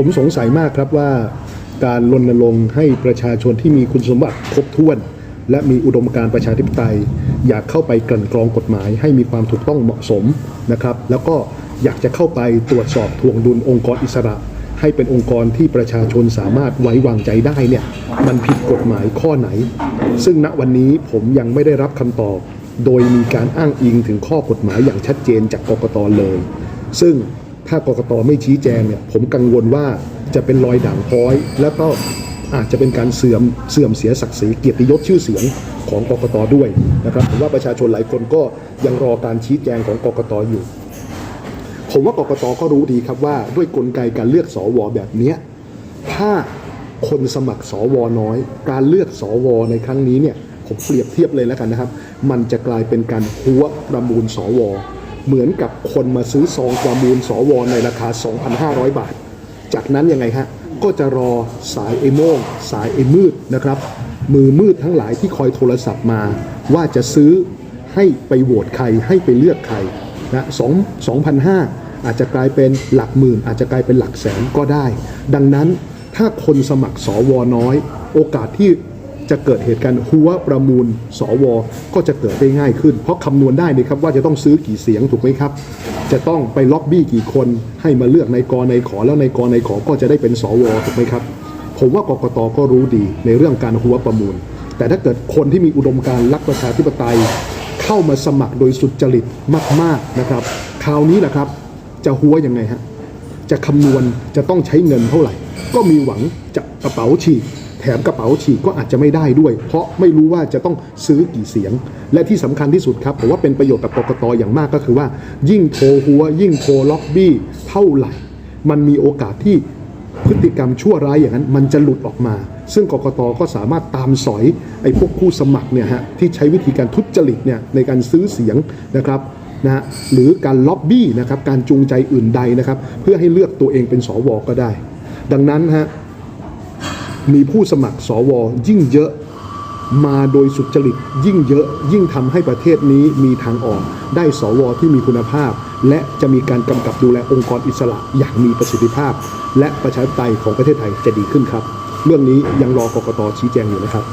ผมสงสัยมากครับว่าการรณรงค์ให้ประชาชนที่มีคุณสมบัติครบถ้วน และมีอุดมการประชาธิปไตย อยากเข้าไปกลั่นกรองกฎหมาย ให้มีความถูกต้องเหมาะสมนะครับ แล้วก็อยากจะเข้าไปตรวจสอบทวงดุลองค์กรอิสระ ให้เป็นองค์กรที่ประชาชนสามารถไว้วางใจได้เนี่ยมันผิดกฎหมายข้อไหน ซึ่งณวันนี้ผมยังไม่ได้รับคำตอบ โดยมีการอ้างอิงถึงข้อกฎหมายอย่างชัดเจนจากกกตเลย ซึ่ง ถ้ากกตไม่ชี้แจงเนี่ยผมกังวลว่าจะเป็นรอยด่างพ้อย แล้วก็อาจจะเป็นการเสื่อมเสื่อมเสียศักดิ์ศรีเกียรติยศชื่อเสียงของกกตด้วยนะครับผมว่าประชาชนหลายคนก็ยังรอการชี้แจงของกกตอยู่ ผมว่ากกตก็รู้ดีครับว่าด้วยกลไกการเลือกสวแบบเนี้ยถ้าคนสมัครสวน้อย การเลือกสวในครั้งนี้เนี่ยผมเปรียบเทียบเลยแล้วกันนะครับ มันจะกลายเป็นการหัวประมูลสว เหมือนกับคนมาซื้อซองประมูลสวในราคา 2,500 บาท จากนั้นยังไงฮะ ก็จะรอสายไอโมงสายไอมืดนะครับ มือมืดทั้งหลายที่คอยโทรศัพท์มา ว่าจะซื้อให้ไปโหวตใครให้ไปเลือกใครนะสองสองพันห้าอาจจะกลายเป็นหลักหมื่น อาจจะกลายเป็นหลักแสนก็ได้ ดังนั้นถ้าคนสมัครสวน้อย โอกาสที่ จะเกิดเหตุการณ์หัวประมูลสว ก็จะเกิดได้ง่ายขึ้น เพราะคำนวณได้เลยครับว่าจะต้องซื้อกี่เสียงถูกไหมครับ จะต้องไปล็อบบี้กี่คนให้มาเลือกในกในขอแล้วในกในขอก็จะได้เป็นสวถูกไหมครับ ผมว่ากกตก็รู้ดีในเรื่องการหัวประมูล แต่ถ้าเกิดคนที่มีอุดมการณ์รักประชาธิปไตย เข้ามาสมัครโดยสุจริตมาก ๆนะครับ คราวนี้แหละครับจะหัวยังไงฮะจะคำนวณจะต้องใช้เงินเท่าไหร่ ก็มีหวังจะกระเป๋าฉีก แถมกระเป๋าฉีกก็อาจจะไม่ได้ด้วย เพราะไม่รู้ว่าจะต้องซื้อกี่เสียง และที่สำคัญที่สุดครับผมว่าเป็นประโยชน์กับกกตอย่างมากก็คือว่า ยิ่งโทรหัว ยิ่งโทรล็อบบี้เท่าไหร่ มันมีโอกาสที่พฤติกรรมชั่วร้ายอย่างนั้นมันจะหลุดออกมา ซึ่งกกตก็สามารถตามสอยไอ้พวกผู้สมัครเนี่ยฮะที่ใช้วิธีการทุจริตเนี่ยในการซื้อเสียงนะครับนะฮะหรือการล็อบบี้นะครับการจูงใจอื่นใดนะครับ เพื่อให้เลือกตัวเองเป็นสวก็ได้ ดังนั้นฮะ มีผู้สมัครสวยิ่งเยอะมาโดยสุจริตยิ่งเยอะยิ่งทำให้ประเทศนี้มีทางออกได้สวที่มีคุณภาพ และจะมีการกำกับดูแลองค์กรอิสระอย่างมีประสิทธิภาพ และประชาธิปไตยของประเทศไทยจะดีขึ้นครับ เรื่องนี้ยังรอกกตชี้แจงอยู่นะครับ